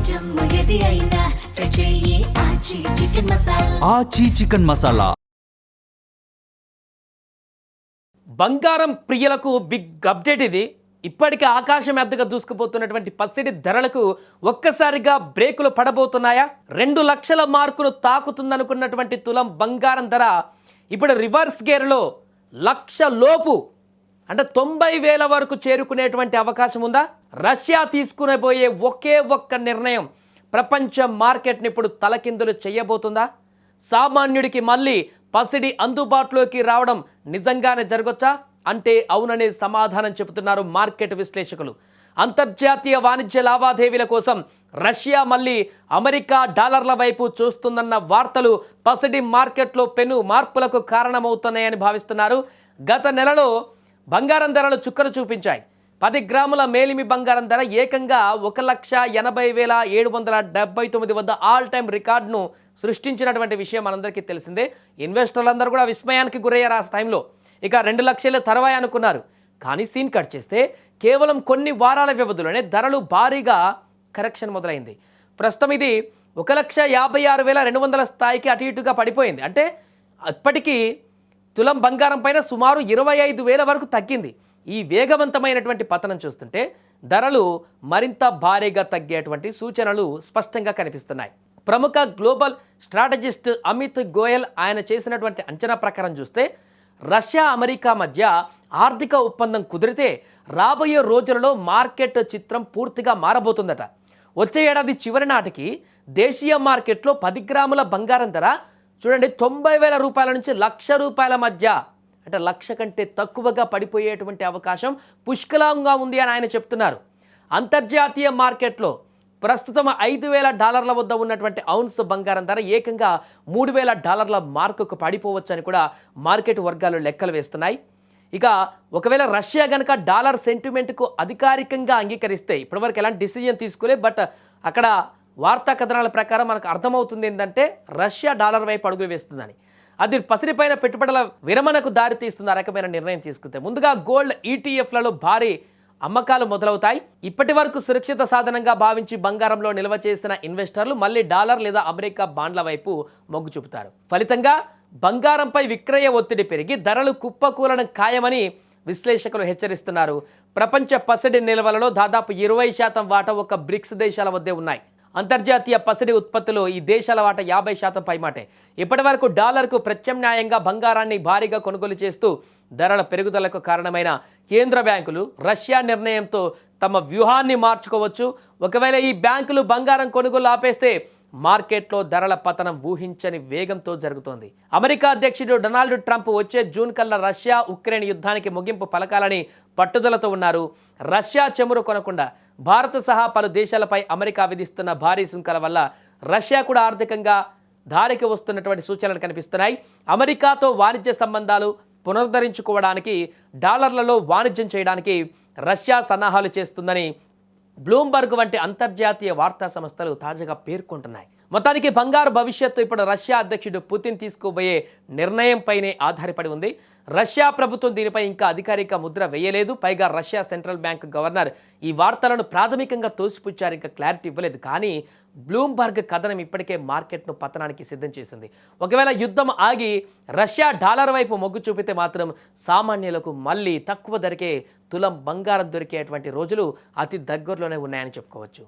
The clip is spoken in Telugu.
ఐటమ్ ఏది అయినా ట్రై చెయ్యి ఆచి చికెన్ మసాలా. ఆచీ చికెన్ మసాలా. బంగారం ప్రియులకు బిగ్ అప్డేట్ ఇది. ఇప్పటికే ఆకాశం ఎద్దగా దూసుకుపోతున్నటువంటి పసిడి ధరలకు ఒక్కసారిగా బ్రేకులు పడబోతున్నాయా? రెండు లక్షల మార్కును తాకుతుందనుకున్నటువంటి తులం బంగారం ధర ఇప్పుడు రివర్స్ గేర్లో లక్ష లోపు అంటే తొంభై వేల వరకు చేరుకునేటువంటి అవకాశం ఉందా? రష్యా తీసుకునేబోయే ఒకే ఒక్క నిర్ణయం ప్రపంచ మార్కెట్ని ఇప్పుడు తలకిందులు చేయబోతుందా? సామాన్యుడికి మళ్ళీ పసిడి అందుబాటులోకి రావడం నిజంగానే జరగొచ్చా? అంటే అవుననే సమాధానం చెబుతున్నారు మార్కెట్ విశ్లేషకులు. అంతర్జాతీయ వాణిజ్య లావాదేవీల కోసం రష్యా మళ్ళీ అమెరికా డాలర్ల వైపు చూస్తుందన్న వార్తలు పసిడి మార్కెట్లో పెను మార్పులకు కారణమవుతున్నాయని భావిస్తున్నారు. గత నెలలో బంగారం ధరలు చుక్కలు చూపించాయి. పది గ్రాముల మేలిమి బంగారం ధర ఏకంగా ఒక లక్ష ఎనభై వేల ఏడు వందల డెబ్బై తొమ్మిది వద్ద ఆల్ టైమ్ రికార్డును సృష్టించినటువంటి విషయం మనందరికీ తెలిసిందే. ఇన్వెస్టర్లందరూ కూడా విస్మయానికి గురయ్యారు ఆ టైంలో ఇక రెండు లక్షలు తర్వాయి అనుకున్నారు. కానీ సీన్ కట్ చేస్తే కేవలం కొన్ని వారాల వ్యవధిలోనే ధరలు భారీగా కరెక్షన్ మొదలైంది. ప్రస్తుతం ఇది ఒక లక్ష యాభై ఆరు వేల రెండు వందల స్థాయికి అటు ఇటుగా పడిపోయింది. అంటే అప్పటికీ తులం బంగారం పైన సుమారు ఇరవై ఐదు వేల వరకు తగ్గింది. ఈ వేగవంతమైనటువంటి పతనం చూస్తుంటే ధరలు మరింత భారీగా తగ్గేటువంటి సూచనలు స్పష్టంగా కనిపిస్తున్నాయి. ప్రముఖ గ్లోబల్ స్ట్రాటజిస్ట్ అమిత్ గోయల్ ఆయన చేసినటువంటి అంచనా ప్రకారం చూస్తే రష్యా అమెరికా మధ్య ఆర్థిక ఒప్పందం కుదిరితే రాబోయే రోజులలో మార్కెట్ చిత్రం పూర్తిగా మారబోతుందట. వచ్చే ఏడాది చివరి నాటికి దేశీయ మార్కెట్లో పది గ్రాముల బంగారం ధర చూడండి తొంభై వేల రూపాయల నుంచి లక్ష రూపాయల మధ్య అంటే లక్ష కంటే తక్కువగా పడిపోయేటువంటి అవకాశం పుష్కలంగా ఉంది అని ఆయన చెప్తున్నారు. అంతర్జాతీయ మార్కెట్లో ప్రస్తుతం ఐదు వేల డాలర్ల వద్ద ఉన్నటువంటి ఔన్స్ బంగారం ధర ఏకంగా మూడు వేల డాలర్ల మార్కుకు పడిపోవచ్చని కూడా మార్కెట్ వర్గాలు లెక్కలు వేస్తున్నాయి. ఇక ఒకవేళ రష్యా గనక డాలర్ సెంటిమెంట్కు అధికారికంగా అంగీకరిస్తే ఇప్పటివరకు ఎలాంటి డిసిజన్ తీసుకోలే బట్ అక్కడ వార్తా కథనాల ప్రకారం మనకు అర్థమవుతుంది ఏంటంటే రష్యా డాలర్ వైపు అడుగులు వేస్తుందని. అది పసిరిపైన పెట్టుబడుల విరమణకు దారి తీస్తున్న రకమైన నిర్ణయం తీసుకుంటే ముందుగా గోల్డ్ ఈటీఎఫ్లలో భారీ అమ్మకాలు మొదలవుతాయి. ఇప్పటి వరకు సురక్షిత సాధనంగా భావించి బంగారంలో నిల్వ చేసిన ఇన్వెస్టర్లు మళ్ళీ డాలర్ లేదా అమెరికా బాండ్ల వైపు మొగ్గు చూపుతారు. ఫలితంగా బంగారంపై విక్రయ ఒత్తిడి పెరిగి ధరలు కుప్పకూలడం ఖాయమని విశ్లేషకులు హెచ్చరిస్తున్నారు. ప్రపంచ పసిడి నిల్వలలో దాదాపు ఇరవై శాతం వాటా ఒక బ్రిక్స్ దేశాల వద్దే ఉన్నాయి. అంతర్జాతీయ పసిడి ఉత్పత్తిలో ఈ దేశాల వాట యాభై శాతం పైమాటే. ఇప్పటి వరకు డాలర్కు ప్రత్యామ్నాయంగా బంగారాన్ని భారీగా కొనుగోలు చేస్తూ ధరల పెరుగుదలకు కారణమైన కేంద్ర బ్యాంకులు రష్యా నిర్ణయంతో తమ వ్యూహాన్ని మార్చుకోవచ్చు. ఒకవేళ ఈ బ్యాంకులు బంగారం కొనుగోలు ఆపేస్తే మార్కెట్లో ధరల పతనం ఊహించని వేగంతో జరుగుతోంది. అమెరికా అధ్యక్షుడు డొనాల్డ్ ట్రంప్ వచ్చే జూన్ కల్లా రష్యా ఉక్రెయిన్ యుద్ధానికి ముగింపు పలకాలని పట్టుదలతో ఉన్నారు. రష్యా చెమురు కొనకుండా భారత్ సహా పలు దేశాలపై అమెరికా విధిస్తున్న భారీ సుంకల వల్ల రష్యా కూడా ఆర్థికంగా దారికి వస్తున్నటువంటి సూచనలు కనిపిస్తున్నాయి. అమెరికాతో వాణిజ్య సంబంధాలు పునరుద్ధరించుకోవడానికి డాలర్లలో వాణిజ్యం చేయడానికి రష్యా సన్నాహాలు చేస్తుందని బ్లూంబర్గ్ వంటి అంతర్జాతీయ వార్తా సంస్థలు తాజాగా పేర్కొంటున్నాయి. మొత్తానికి బంగారు భవిష్యత్తు ఇప్పుడు రష్యా అధ్యక్షుడు పుతిన్ తీసుకోబోయే నిర్ణయంపైనే ఆధారపడి ఉంది. రష్యా ప్రభుత్వం దీనిపై ఇంకా అధికారిక ముద్ర వేయలేదు. పైగా రష్యా సెంట్రల్ బ్యాంక్ గవర్నర్ ఈ వార్తలను ప్రాథమికంగా తోసిపుచ్చారు. ఇంకా క్లారిటీ ఇవ్వలేదు. కానీ బ్లూంబర్గ్ కథనం ఇప్పటికే మార్కెట్ను పతనానికి సిద్ధం చేసింది. ఒకవేళ యుద్ధం ఆగి రష్యా డాలర్ వైపు మొగ్గు చూపితే మాత్రం సామాన్యులకు మళ్ళీ తక్కువ ధరకే తులం బంగారం దొరికేటువంటి రోజులు అతి దగ్గరలోనే ఉన్నాయని చెప్పుకోవచ్చు.